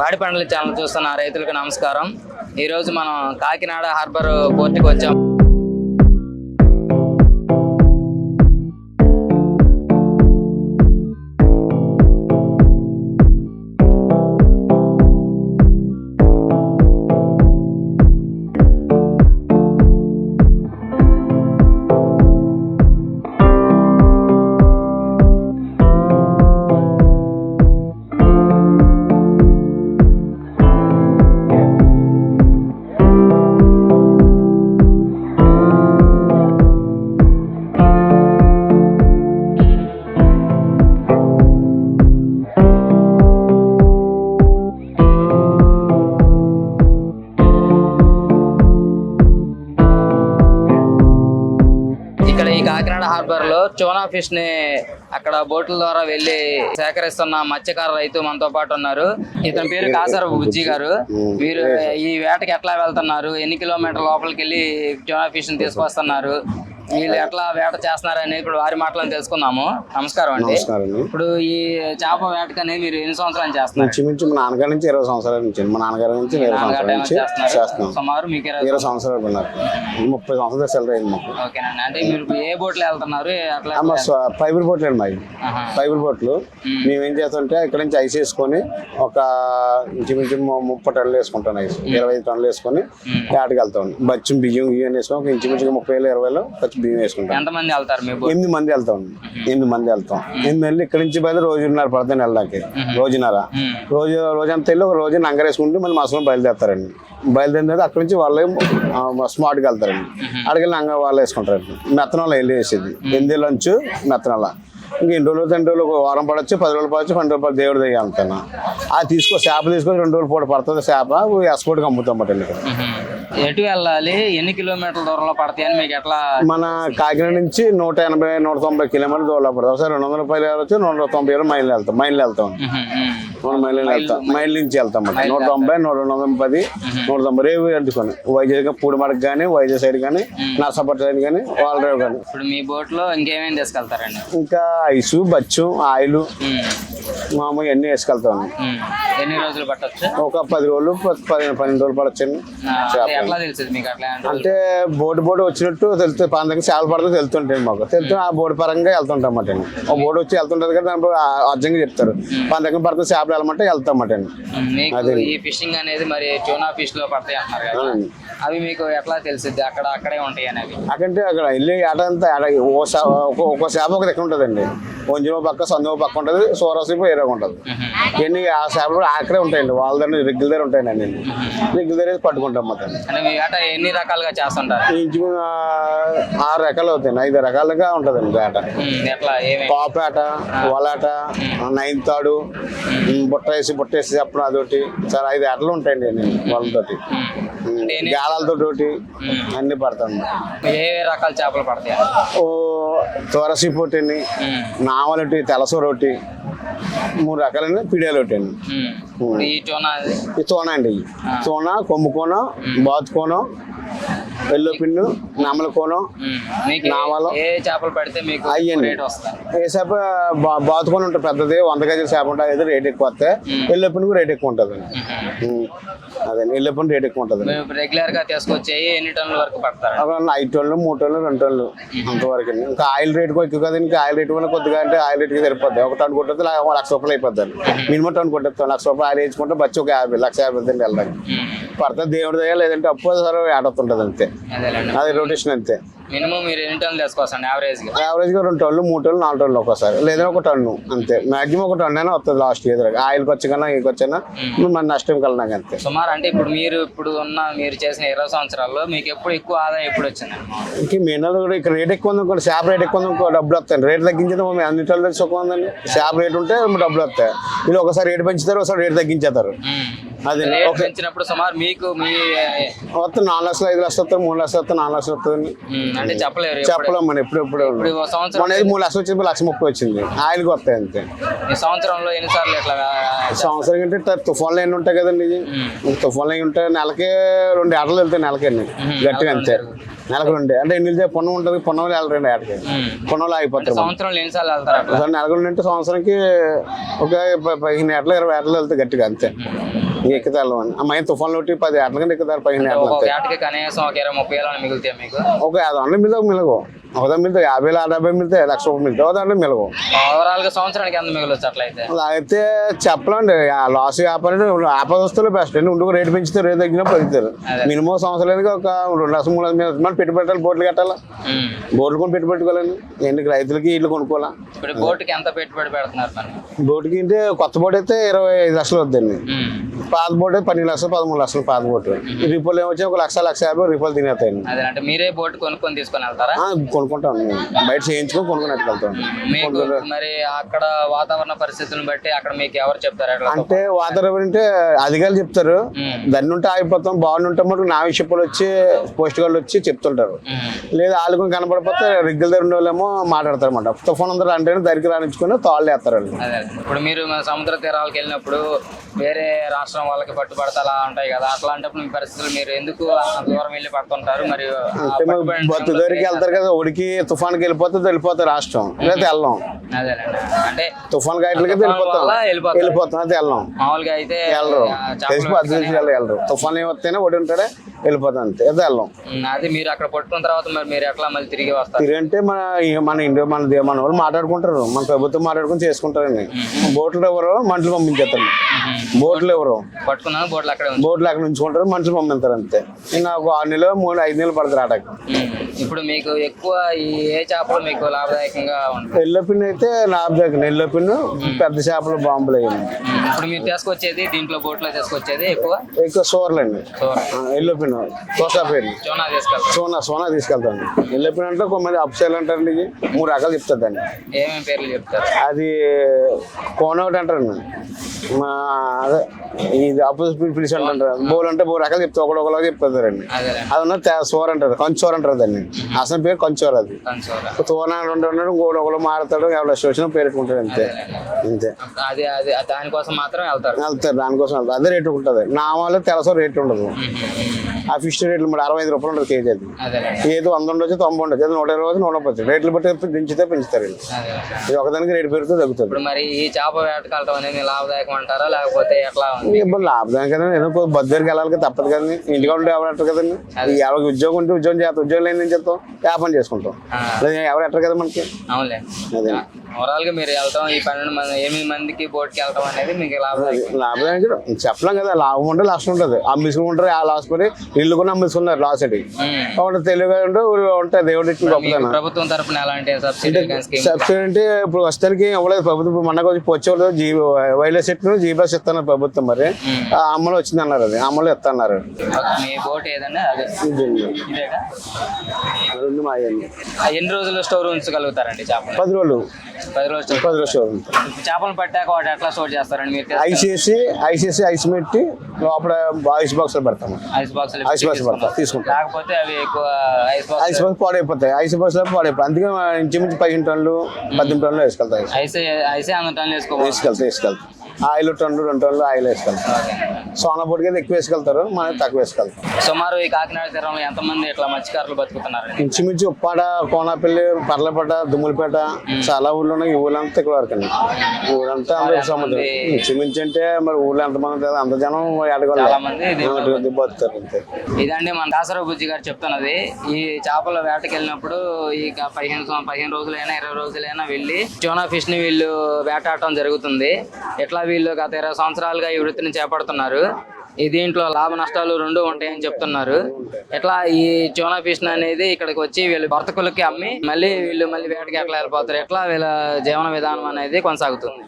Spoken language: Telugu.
పాడి పండ్ల ఛానల్ చూస్తున్న రైతులకు నమస్కారం. ఈరోజు మనం కాకినాడ హార్బర్ పోర్టుకి వచ్చాం. కాకినాడ హార్బర్లో చోనా ఫిష్ని అక్కడ బోట్ల ద్వారా వెళ్ళి సేకరిస్తున్న మత్స్యకార రైతు మనతో పాటు ఉన్నారు. ఇతని పేరు కాసర బుజ్జి గారు. మీరు ఈ వేటకి ఎట్లా వెళ్తున్నారు? ఎన్ని కిలోమీటర్ లోపలికి వెళ్ళి చోనా ఫిష్ని తీసుకొస్తున్నారు? వీళ్ళు ఎట్లా వేట చేస్తున్నారని ఇప్పుడు వారి మాటలను తెలుసుకుందాము. నమస్కారం అండి. ఇప్పుడు ఈ చేప వేటకని మీరు ఎన్ని సంవత్సరాలు చేస్తున్నారు? ఇంచుమించు మా నాన్నగారి నుంచి ఇరవై సంవత్సరాల నుంచి మా నాన్నగారి నుంచి ఇరవై సంవత్సరాల నుంచి చేస్తున్నాం. సుమారు మీకు ఇరవై సంవత్సరాలు. ఉన్నారు. ముప్పై సంవత్సరాలు సెలవు అయింది మాకు. ఓకేనండి. అంటే మీరు ఏ బోట్లో వెళ్తున్నారు? ఫైబర్ బోట్లు అండి మావి. ఫైబర్ బోట్లు. మేము. ఏం చేస్తామంటే ఇక్కడ నుంచి ఐస్ వేసుకొని ఒక ఇంచుమించు ముప్పై టన్నులు వేసుకుంటాను ఐస్. ఇరవై ఐదు టన్నులు వేసుకొని వేటకి వెళ్తాం. బచ్చం బియ్యం గియ్యం వేసుకొని ఒక ఇంచుమించుగా ముప్పై వేలు ఇరవై వేలు పచ్చి బియ్యం వేసుకుంటాం. ఎంతమంది వెళ్తారు మీ బోట్? ఎనిమిది మంది వెళ్తాం. ఎనిమిది మంది వెళ్తాం. ఎనిమిది వెళ్ళి ఇక్కడ నుంచి బయలు రోజున్నర పడుతుంది వెళ్ళడానికి. రోజున్నర. రోజు రోజంతా వెళ్ళి ఒక రోజు నంగరేసుకుంటూ మళ్ళీ మసలం బయలుదేరుతారండి. బయలుదేరిన తర్వాత అక్కడి నుంచి వాళ్ళే స్మార్ట్కి వెళ్తారండి. అక్కడికి వెళ్ళి నంగ వాళ్ళు వేసుకుంటారండి. మెత్తనాలు వెళ్ళి వేసేది. ఎనిమిది లంచ్ మెత్తనాల. ఇంక ఎన్ని రోజులు రెండు రోజులు ఒక వారం పడవచ్చు పది రోజులు పడవచ్చు పన్నెండు రోజులు పడచ్చు దేవుడి దగ్గర వెళ్తాను అది తీసుకో చేప తీసుకొని రెండు రోజులు పూట పడుతుంది చేప ఎక్స్పోర్ట్కి అమ్ముతాం అన్నమాట ఇక్కడ మ్మ్. ఎటు వెళ్ళాలి? ఎన్ని కిలోమీటర్ల దూరంలో పడతాయి అని మీకు ఎట్లా మన కాకినాడ నుంచి నూట ఎనభై నూట తొంభై కిలోమీటర్ల దూరంలో పడుతుంది ఒకసారి రెండు వందల పది వెళ్ళచ్చు నూట తొంభై ఏళ్ళు మైళ్ళు వెళ్తాం మైళ్ళు వెళ్తాం. మైళ్ళు వెళ్తాం. మైళ్ళ నుంచి వెళ్తాం అన్నమాట. నూట తొంభై నూట రెండు వందల పది నూట తొంభై రేవు అడ్డుకొని వైజాగ్ పూడిమడకు కానీ వైజాగ్ సైడ్ కానీ నర్సాపట్నం సైడ్ కానీ వాళ్ళ రేవు కానీ. ఇప్పుడు మీ బోట్లో ఇంకేమేమి తీసుకెళ్తారండి? ఇంకా ఐసు బచ్చు ఆయిల్ మ్మ్. మామూలుగా అన్నీ వేసుకెళ్తాం. ఎన్ని రోజులు పట్టొచ్చు? ఒక పది రోజులు పదిహేను పన్నెండు రోజులు పడచ్చండి. ఆ, అంటే బోటు బోటు వచ్చినట్టు తెలుస్తుంది. పందకి చేపలు పడితే తెలుతుంటాయి మాకు. తెలుస్తూ ఆ బోటు పరంగా వెళ్తుంటాం అన్నమాట ఒక బోటు వచ్చి వెళ్తుంటది కదా దాని అర్జంగా చెప్తారు. పందకం పడితే చేపలు వెళ్ళమంటే వెళ్తాం అన్నమాట అండి. మీకు ఈ ఫిషింగ్ అనేది మరి చోనా ఫిష్లో పడతాయి అంటున్నారు కదా అవునండి. అవి మీకు ఎట్లా తెలిసిద్ది? అక్కడ అక్కడే ఉంటాయి అనేవి. అకంటే అక్కడ వెళ్ళి ఆట చా- ఒక ఒక్కో చేప ఒక దగ్గర ఉంటుందండి. కొంచెం పక్క సందో పక్క ఉంటుంది సోరసేపు వేరే ఉంటుంది. ఎన్ని ఆ చేపలు అక్కడే ఉంటాయండి. వాళ్ళ దగ్గర రెగ్యుల దగ్గర ఉంటాయండి రెగ్యుల దగ్గర పట్టుకుంటాం మొత్తం మీ ఆట ఎన్ని రకాలుగా చేస్తుంటారు? ఇంచు ఆరు రకాలు అవుతాయండి. ఐదు రకాలుగా ఉంటుందండి వేట ఏమేమి పాపేట వలాట నైన్ తాడు బుట్ట వేసి బుట్ట వేసి చెప్పడం అదొకటి. చాలా ఐదు ఆటలు ఉంటాయండి నేను వాళ్ళతోటి. గాలాలతో ఒకటి అన్ని పడతాను ఏ రకాల చేపలు పడతాయి? ఓ తులసి పొట్టిని మ్మ్. నావలటి తెలసూర ఒకటి మూడు రకాలైన పిడియాలు ఒకటి అండి ఈ తోన అండి. తోన కొమ్ము కోన కోనం మ్మ్. మీకు నావాలో. ఏ చేపలు పడితే మీకు అయ్యండి. ఏ చేప బాతుకొని ఉంటుంది పెద్దది వంద కేజీల చేప ఉంటుంది అయితే రేట్ ఎక్కువ వస్తే ఎల్లొప్పిన రేట్ ఎక్కువ ఉంటుంది అదే ఎల్లొప్పిన రేట్ ఎక్కువ ఉంటుంది రెగ్యులర్గా తీసుకొచ్చి ఎన్ని టన్నుల వరకు పడతారు? ఐదు టన్నులు మూడు టన్నులు రెండు టన్నులు అంతవరకు. ఇంకా ఆయిల్ రేట్ ఎక్కువ కదా ఇంకా ఆయిల్ రేట్ కూడా కొద్దిగా అంటే ఆయిల్ రేట్కి సరిపోద్ది. ఒక లా- ఒక లక్ష రూపాయలు అయిపోద్ది మినిమం టన్ను కొట్టేస్తాం. లక్ష రూపాయలు ఆయిల్ వేసుకుంటే బచ్చి ఒక యాభై లక్ష యాభై వెళ్ళడానికి. పడుతుంది దేవుడి దగ్గర లేదంటే అప్పు సరే ఆడుతుంటుంది అంతే. అదేలేండి అది రొటేషన్ అంతే మినిమం మీరు ఎన్ని టన్నులు తీసుకోవచ్చండి యావరేజ్గా యావరేజ్గా రెండు టన్నులు మూడు టన్నులు నాలుగు టన్నులు ఒకసారి లేదా ఒక టన్ను అంతే. మాక్సిమం ఒక టన్ను అయినా వస్తుంది లాస్ట్ ఇయర్ ఆయిల్ ఖర్చు కన్నా ఈ ఖర్చు అయినా మన నష్టం కలనాక అంతే. సుమారు అంటే ఇప్పుడు మీరు ఇప్పుడు ఉన్న మీరు చేసిన ఇరవై సంవత్సరాల్లో మీకు ఎప్పుడు ఎక్కువ ఆదాయం ఎప్పుడు వచ్చిందండి ఇంక మీనాలు కూడా ఇక్కడ రేట్ ఎక్కువ ఉంది అనుకోండి చేప రేట్ ఎక్కువ ఉంది డబ్బులు వస్తాయి. రేట్ తగ్గించేది మేము అన్నింటిలో సుఖం ఉందండి. చేప రేట్ ఉంటే డబ్బులు వస్తాయి. వీళ్ళు ఒకసారి రేట్ పెంచుతారు ఒకసారి రేట్ తగ్గించేస్తారు. అది పెంచినప్పుడు సుమారు మీకు మీ మొత్తం నాలుగు లక్షలు ఐదు లక్షలు వస్తాయి మూడు లక్షలు వస్తాయి నాలుగు లక్షలు వస్తుంది అంటే చెప్పలేరు ఎప్పుడు- చెప్పలేం మనం ఎప్పుడు ఎప్పుడు. ఇప్పుడు ఓ సంవత్సరం మన మూడు లక్షలు వచ్చింది లక్ష ముప్పై వచ్చింది. ఆయిల్కి వస్తాయి అంతే. ఈ సంవత్సరంలో ఎన్నిసార్లు ఇట్లా సంవత్సరం కంటే తుఫాన్లు ఎన్ని ఉంటాయి కదండి ఇది? తుఫాన్లు ఎన్ని ఉంటాయి? నెలకే రెండు ఏటలు వెళ్తాయి నెలకండి గట్టిగా అంతే. నెలకు రెండు అంటే ఎన్ని వెళ్తే పొన్నం ఉంటుంది పొన్నం వెళ్ళి రెండు ఏటకి. పొన్నంలో ఆగిపోతారు. సంవత్సరంలో ఎన్నిసార్లు వెళ్తారు నెలకు రెండు అంటే సంవత్సరానికి ఒక పదిహేను ఏటలు ఇరవై ఏటలు వెళ్తాయి గట్టిగా అంతే. ఇక ఎక్కితే వెళ్ళమని ఆ మైన తుఫాన్లు ఒకటి పది ఏళ్ళ కింద ఎక్కుతారు పదిహేను ఏళ్ళ కనీసం ఒక ఇరవై ముప్పై మిగులుతాయి మీకు? ఒక వందలు మిగతా మిలగవు ఒక దాని మిగతా యాభై డెబ్బై మిగతా లక్ష రూపాయలు మిగతా ఒక దాంట్లో మిలగవు ఓవరాల్గా సంవత్సరానికి ఎంత మిగులొచ్చు అట్లయితే? అయితే చెప్పలేండి ఆ లాస్ వ్యాపారం ఆపదస్తులు బెస్ట్ అండి ఉండుకు రేటు పెంచితే రేటు తగ్గినప్పుడు పెరుగుతారు మినిమం సంవత్సరానికి ఒక రెండు లక్షలు మూడు లక్షలు మనం పెట్టుబడి బోట్లు కట్టాలా. బోట్లు కొని పెట్టుబడి పెట్టుకోవాలండి ఎందుకు రైతులకి ఇల్లు కొనుక్కోవాలా? ఇప్పుడు బోటుకి ఎంత పెట్టుబడి పెడుతున్నారు బోటుకి అంటే కొత్త బోట్ అయితే ఇరవై ఐదు లక్షలు వద్దండి. పాత బోట్ అయితే పన్నెండు లక్షలు పదమూడు లక్షలు పాత బోట్. రిపోలు ఏమొచ్చి ఒక లక్ష లక్ష యాభై రిపోలు తినేస్తాయండి. మీరే బోట్ కొనుక్కొని తీసుకొని వెళ్తారా? కొనుక్కుంటాం మేము. బయట చేయించుకొని కొనుక్కొని ఎట్టుకెళ్తాం మీకు మరి అక్కడ వాతావరణ పరిస్థితులను బట్టి అక్కడ మీకు ఎవరు చెప్తారు ఎట్లా అంటే వాతావరణం అంటే అధికారులు చెప్తారు. దాన్ని ఉంటే ఆగిపోతాం బాగుంటే మటుకు నా విషయప్పుడు వచ్చి పోస్ట్ గార్డులు వచ్చి చెప్తుంటారు. ఉమ్. లేదా వాళ్ళు కొన్ని కనపడిపోతే రిగ్గుల దగ్గర ఉండే వాళ్ళేమో మాట్లాడతారు అనమాట తుఫాన్ అందరూ అంటే దగ్గరికి రాణించుకొని తాళ్ళు వేస్తారు వాళ్ళు. అదే ఇప్పుడు మీరు మన సముద్ర తీరాలకు వెళ్ళినప్పుడు వేరే రాష్ట్రం వాళ్ళకి పట్టుబడతా అలా ఉంటాయి కదా. అట్లాంటప్పుడు మీ పరిస్థితులు మీరు ఎందుకు దూరం వెళ్ళి పడుతుంటారు? మరి అంటే దగ్గరికి వెళ్తారు కదా ఉడికి తుఫాన్కి వెళ్ళిపోతే వెళ్ళిపోతారు రాష్ట్రం. లేదా వెళ్ళాం. అదేనండి అంటే తుఫాన్ గైట్లకి వెళ్ళిపోతాం. వెళ్ళిపోతాం వెళ్ళాం. మామూలుగా అయితే వెళ్ళరు. తుఫాన్ ఏమొస్తేనే ఒడి ఉంటాడే వెళ్ళిపోతాం అంతే. వెళ్ళాం. అది మీరు అక్కడ పట్టుకున్న తర్వాత మరి మీరు ఎట్లా మళ్ళీ తిరిగి వస్తారు? తిరిగి మన మన ఇండియా మన మన వాళ్ళు మాట్లాడుకుంటారు. మన ప్రభుత్వం మాట్లాడుకుని చేసుకుంటారండి. బోట్లు ఎవరు మనుషులు పంపించేస్తారు. బోట్లు ఎవరు? పట్టుకున్నాను బోట్లు అక్కడే బోట్లు అక్కడ ఉంచుకుంటారు మనుషులు పంపిస్తారు అంతే. ఒక ఆరు నెలలు మూడు ఐదు నెలలు పడుతుంది ఆటకి. ఇప్పుడు మీకు ఎక్కువ ఏ చేపలు మీకు లాభదాయకంగా ఉంటాయి? ఎల్లో పిన్ అయితే లాభదాయకం. ఎల్లో పిన్ పెద్ద చేపలు బాంబులు అయ్యింది ఇప్పుడు మీరు తీసుకొచ్చేది దీంట్లో బోట్లో తీసుకొచ్చేది ఎక్కువ? ఎక్కువ సోర్లు అండి సో ఎల్లో పిన్ తోసా పేరు చోనా తీసుకెళ్తారు. సోనా సోనా తీసుకెళ్తాను. ఎల్లో పిన్ అంటే కొంతమంది అప్సైల్ అంటారండి ఇది మూడు రకాలు చెప్తారు దాన్ని. ఏమేమి పేర్లు చెప్తారు? అది కోన ఒకటి అంటారండి మా అదే ఇది అపోజిట్ అంటారు. బోల్ అంటే బోల్ రకాలు చెప్తారు ఒకటి ఒకలాగా చెప్తారండి అదే. ఉన్న సోర్ అంటారు కంచోర్ అంటారు దాన్ని. అసలు పేరు కంచోర్ అది. కన్సోలా తోన రెండు ఉన్నాడు ఇంకోటి ఒకరు మారుతాడు ఎవరు వచ్చిన పేరు పెట్టుకుంటాడు అంతే. అంతే. అది అది దానికోసం మాత్రం వెళ్తారు. వెళ్తారు దానికోసం వెళ్తారు. అదే రేటు ఉంటుంది. నా వాళ్ళు తెలసో రేట్ ఉండదు. ఆ ఫిష్ రేట్లు మరి అరవై ఐదు రూపాయలు ఉంటుంది కేజీ అది. అదే ఏదో వంద ఉండొచ్చు తొంభై ఉండొచ్చు ఏదో నూట ఇరవై రోజు నూట ముప్పై. రేట్లు బట్టి పెంచితే పెంచుతారు. అదే ఇది ఒకదానికి రేటు పెరిగితే తగ్గుతుంది. ఇప్పుడు మరి ఈ చేప వేటకాలటం అనేది లాభదాయకం అంటారా? లేకపోతే ఎట్లా ఇప్పుడు లాభదాయం కదండి. ఏదో బద్దరికి వెళ్ళాలి తప్పదు కదండి. ఇంటిగా ఉంటే ఎవరు ఎట్టరు కదండి. ఎవరికి ఉద్యోగం ఉంటే ఉద్యోగం చేస్తాం. ఉద్యోగం లేని చేస్తాం? వ్యాపారం చేసుకుంటాం. లేదా ఎవరు ఎట్టరు కదా మనకి? అవునులే. అదే. ఓవరాల్గా మీరు వెళ్తాం ఈ పన్నెండు మంది ఎనిమిది మందికి బోట్కి వెళ్తాం అనేది మీకు లాభదాయం కూడా చెప్పలేం కదా లాభం ఉంటే లాస్ ఉంటుంది. అమ్మిసుకుంటారు ఆ లాస్ పడి ఇల్లు కూడా అమ్మిస్తున్నారు లాస్ అది. కాబట్టి తెలివిగా ఉంటే ఉంటాయి దేవుడి ప్రభుత్వం తరపున ఎలాంటి సబ్సిడీ కానీ సబ్సిడీ అంటే ఇప్పుడు వస్తానికి ఇవ్వలేదు ప్రభుత్వం ఇప్పుడు మొన్న కొంచెం వచ్చేవాళ్ళు జీ వైలెస్ సెట్ జీ బస్ ఇస్తున్నారు ప్రభుత్వం మరి. ఆ అమలు వచ్చింది అన్నారు అది. అమలు ఇస్తున్నారు మీ బోట్ ఏదన్నా ఎన్ని రోజులు స్టోర్ ఉంచగలుగుతారండి చేపలు? పది రోజులు. పది రోజులు. పది చేపలు పట్టాక వాటి ఎట్లా స్టోర్ చేస్తారండి? మీరు ఐస్ వేసి ఐస్ వేసి ఐస్ పెట్టి లోపల ఐస్ బాక్స్లో పెడతాము. ఐస్ బాక్స్ ఐస్ బాక్స్ పెడతాం తీసుకుంటాం. లేకపోతే అవి ఎక్కువ ఐస్ బాక్స్ ఐస్ బాక్స్ పాడైపోతాయి ఐస్ బాక్స్లో పాడైపోతాయి. అందుకే ఇంచుమించు పదిహేను టన్నులు పద్దెనిమిది టన్నులు వేసుకెళ్తాయి ఐసే. ఐసే అంత టన్ వేసుకోవాలి. వేసుకెళ్తాయి వేసుకెళ్తాం. ఆయిల్ టన్నులు రెండు టన్నులు ఆయిల్ వేసుకెళ్తాం. సోనా పొడికి అయితే ఎక్కువ వేసుకెళ్తారు మనం తక్కువ వేసుకెళ్తాం. సుమారు ఈ కాకినాడ తీరంలో ఎంతమంది ఇట్లా మత్స్యకారులు బతుకుతున్నారండి? ఇంచుమించు ఉప్పాడ కోనాపల్లి పర్లపేట దుమ్ములపేట చాలా ఊళ్ళో ఉన్నాయి. ఈ ఊళ్ళంతా ఇక్కడ వరకు అండి. ఈ ఊరంతా అందరూ సముద్రం. ఇంచుమించు అంటే మరి ఊళ్ళో ఎంతమంది అంత జనం మంది ఎడగొల్లు బతుకుతారు అంతే. ఇదండి మన దాసరావు బుజ్జి గారు చెప్తున్నది. ఈ చేపల వేటకి వెళ్ళినప్పుడు ఈ పదిహేను పదిహేను రోజులైనా ఇరవై రోజులైనా వెళ్ళి చోనా ఫిష్ని వీళ్ళు వేటాడటం జరుగుతుంది. ఇట్లా వీళ్ళు గత ఇరవై సంవత్సరాలుగా ఈ వృత్తిని చేపడుతున్నారు. ఈ దీంట్లో లాభ నష్టాలు రెండు ఉంటాయని చెప్తున్నారు. ఇట్లా ఈ చోనా ఫిష్ అనేది ఇక్కడికి వచ్చి వీళ్ళు వర్తకులకి అమ్మి మళ్ళీ వీళ్ళు మళ్ళీ వేటకి ఎట్లా వెళ్ళిపోతారు ఎట్లా వీళ్ళ జీవన విధానం అనేది కొనసాగుతుంది?